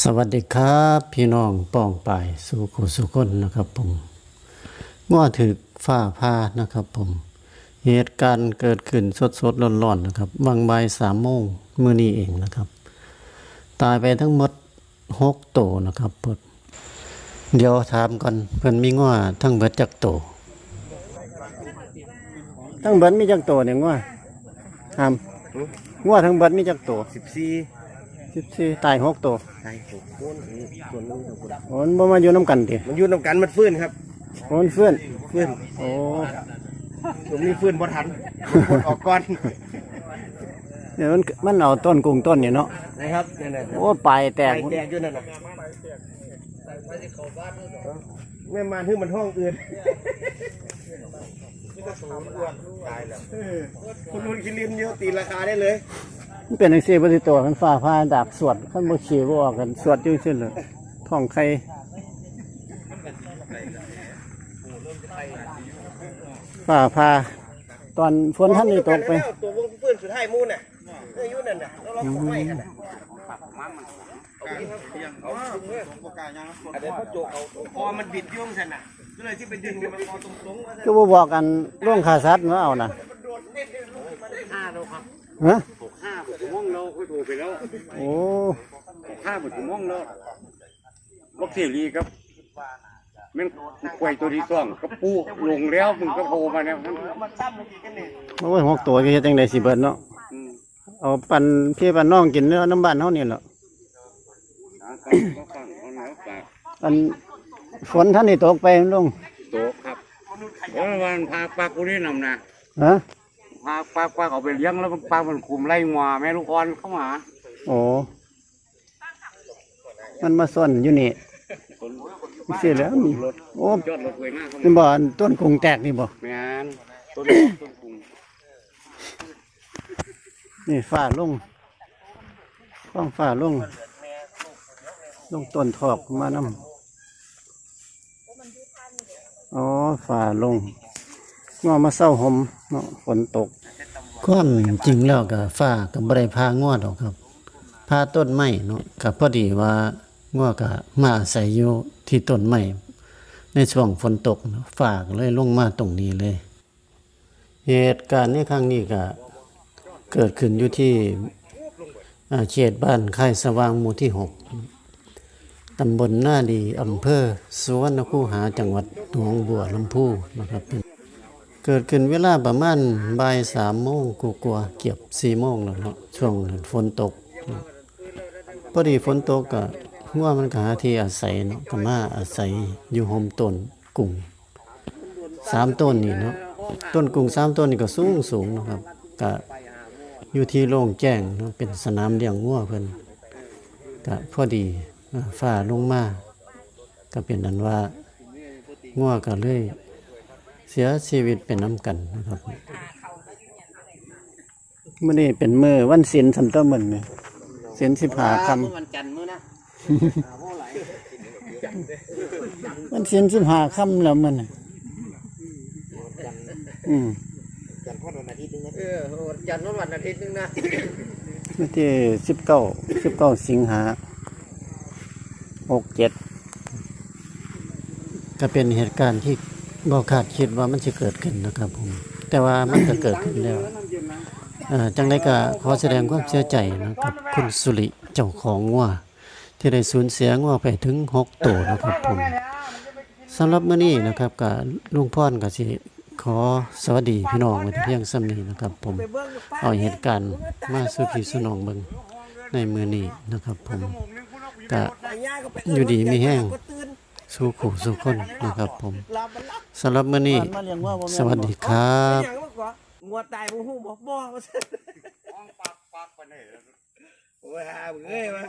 สวัสดีครับ พี่น้องป้องปายสู่ขุสุคนนะครับผมง้อถึกฝ้าผ้านะครับผม เหตุการณ์เกิดขึ้นสดสดร้อนๆนนะครับวังบ่ายสามโมงเมื่อนี้เองนะครับ ตายไปทั้งหมดหกโตวนะครับเพิ่นเดี๋ยวถามก่อนเพิ่นมีง้อทั้งเบิดจักโตวทั้งเบิดมีจักโตวเนี่ยง้อถามง้อทั้งเบิดมีจักโตวสิบสี่ สิบสี่ตายหกโตวใช่หกคนส่วนนึงทั้งคนโอ้มันบ่มาอยู่น้ำกันติมันอยู่นำกันมันฟื้นครับโอ้มันเฟื่อนฟื้นโอ้ผมนี่ฟื้นบ่ทันกดออกก่อนเดี๋ยวมันมันเอาต้นกุ้งต้นนี่เนาะนะครับนี่นโอ้ปลายแตแตกกแตกอยู่นั่นน่ะแม่มาที่มันห้องอื่นคุณรุ่นคิรินเยอะตีราคาได้เลย มันเป็นจังซี่บ่สิตัวมันฟ้าผ่าดาบสวดคันบ่ขี้บ่ออกกันสวดอยู่ซื่อเลยท้องไข่ฟ้าผ่าตอนฝนท่านนี่ตกไป ตัววงฟื้นสุดท้ายมูนน่ะเอออยู่นั่นน่ะแล้วเราก็ไม่กันน่ะอันนี้เขาโจกเอาคอมันบิดยุ่งสันน่ะก็เลยที่ไปดึงมันคอตรงๆว่าก็บ่บอกกันร่วงขาสัตว์มาเอาน่ะห้าแล้วครับฮะหกห้าหก ม่วงแล้วค่อยโทรไปแล้วโอ้หกห้าหกม่วงแล้วบักเสรีครับแมันควายตัวที่สองก็ปูลงแล้วมึงก็โทรมาแล้วครับมันซ้ำมันกี่กันนี่โอ้ยหกตัวก็เฮ็ดจังได๋สิเบิดเนาะอืมเอาปันพี่ปันน้องกินเนื้อน้ำบ้านเฮานี่แหละหาฟังก็ฟังเอาแล้วปากอันฝนท่านนี่ตกไปลุงโตครับเออวันพาปลากุนี่นำนะฮะ พาปลาปลาเอาไปเลี้ยงแล้วปลามันคุมไล่งัวแม่ลูกอ่อนเข้ามาโอ้มันมาซ่อนอยู่นี่ไม่ใช่แล้วนี่รถโอ้จอดรถไว้หน้าเข้านี่มาบ่อันต้นกรุงแตกนี่บ่แม่นต้นต้นคุงนี่ฝ้าลงฟ้องฝ้าลงลงต้นทอกมานำอ๋อฝ้าลง งอมาเศร้าหมเนาะฝนตก ความจริงแล้วก็ฝ้าก็บ่ได้พางอดอกครับพาต้นไม้เนาะก็พอดีว่างอก็มาอาศัยอยู่ที่ต้นไม้ในช่วงฝนตกฝ้าก็เลยลงมาตรงนี้เลย เหตุการณ์ในครั้งนี้ก็เกิดขึ้นอยู่ที่เขตบ้านค่ายสว่างหมู่ที่หกตำบลหน้าดีอำเภอสุวรรณคูหาจังหวัดหนองบัวลำพูนะครับ เกิดขึ้นเวลาประมาณบ่ายสามโมงกว่าๆเกือบสี่โมงแล้วเนาะช่วงฝนตกพอดีฝนตกก็หัวมันก็หาที่อาศัยเนาะก็มาอาศัยอยู่ห่มต้นกุ้งสามต้นนี่เนาะต้นกุ้งสามต้นนี่ก็สูงสูงนะครับก็อยู่ที่โล่งแจ้งเนาะเป็นสนามเลี้ยงงัวเพิ่นก็พอดีอ่าฟ้าลงมาก็เป็นอันว่างัวก็เลย เสียชีวิตเป็นน้ำกันนะครับมื่อนี้เป็นมือวันศิลสัมตมันเนี่ยศิลสิบหาควันจันทร์มื้อนะำวันศิลสิบหาคำแล้วมันน่ะอืมเออวันจันทร์วันอาทิตย์นึงนะวันที่สิบเก้าสิบเก้าสิงหาหกเจ็ดก็เป็นเหตุการณ์ที่ บ่คาดคิดว่ามันจะเกิดขึ้นนะครับผม แต่ว่ามันก็เกิดขึ้นแล้วเอ่อจังไดก็ขอแสดงความเสียใจนะครับคุณสุริเจ้าของงัวที่ได้สูญเสียงัวไปถึง6ตัวนะครับผมสำหรับมื้อนี้นะครับก็ลุงพรก็สิขอสวัสดีพี่น้องไว้แต่เพียงส่ำนี้นะครับ ผมเอาเหตุการณ์มาสู่พี่สนองเบิ่งในมื้อนี้นะครับ ผมก็อยู่ดีมีแห้ง สู่ขู่สู่คนนะครับผมสำหรับมื้อนี้สวัสดีครับอย่างเมื่อก่อนงัวตายมูหูบอกบ่ว่าปากปากไปไหนโอ้ยหาเอ้ยมา